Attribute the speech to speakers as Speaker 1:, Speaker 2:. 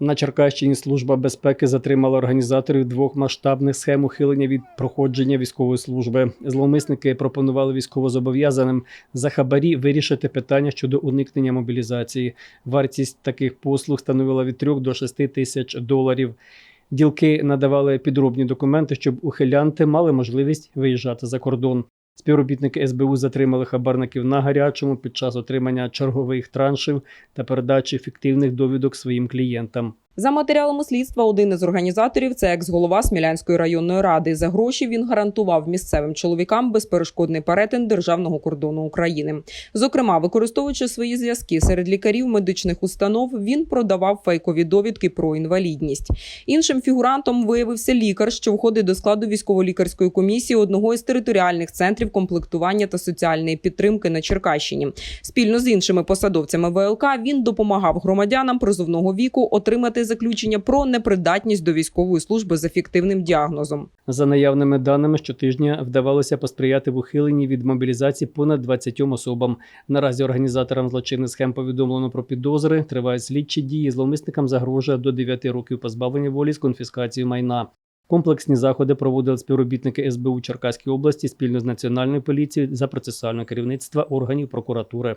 Speaker 1: На Черкащині служба безпеки затримала організаторів двох масштабних схем ухилення від проходження військової служби. Зловмисники пропонували військовозобов'язаним за хабарі вирішити питання щодо уникнення мобілізації. Вартість таких послуг становила від 3 до 6 тисяч доларів. Ділки надавали підробні документи, щоб ухилянти мали можливість виїжджати за кордон. Співробітники СБУ затримали хабарників на гарячому під час отримання чергових траншів та передачі фіктивних довідок своїм клієнтам.
Speaker 2: За матеріалами слідства, один із організаторів це екс-голова Смілянської районної ради. За гроші він гарантував місцевим чоловікам безперешкодний перетин державного кордону України. Зокрема, використовуючи свої зв'язки серед лікарів медичних установ, він продавав фейкові довідки про інвалідність. Іншим фігурантом виявився лікар, що входить до складу військово-лікарської комісії одного із територіальних центрів комплектування та соціальної підтримки на Черкащині. Спільно з іншими посадовцями ВЛК він допомагав громадянам призовного віку отримати заключення про непридатність до військової служби з ефективним діагнозом.
Speaker 1: За наявними даними, щотижня вдавалося посприяти в ухиленні від мобілізації понад 20 особам. Наразі організаторам злочинних схем повідомлено про підозри, тривають слідчі дії. Зловмисникам загрожує до 9 років позбавлення волі з конфіскацією майна. Комплексні заходи проводили співробітники СБУ Черкаської області спільно з національною поліцією за процесуальне керівництва органів прокуратури.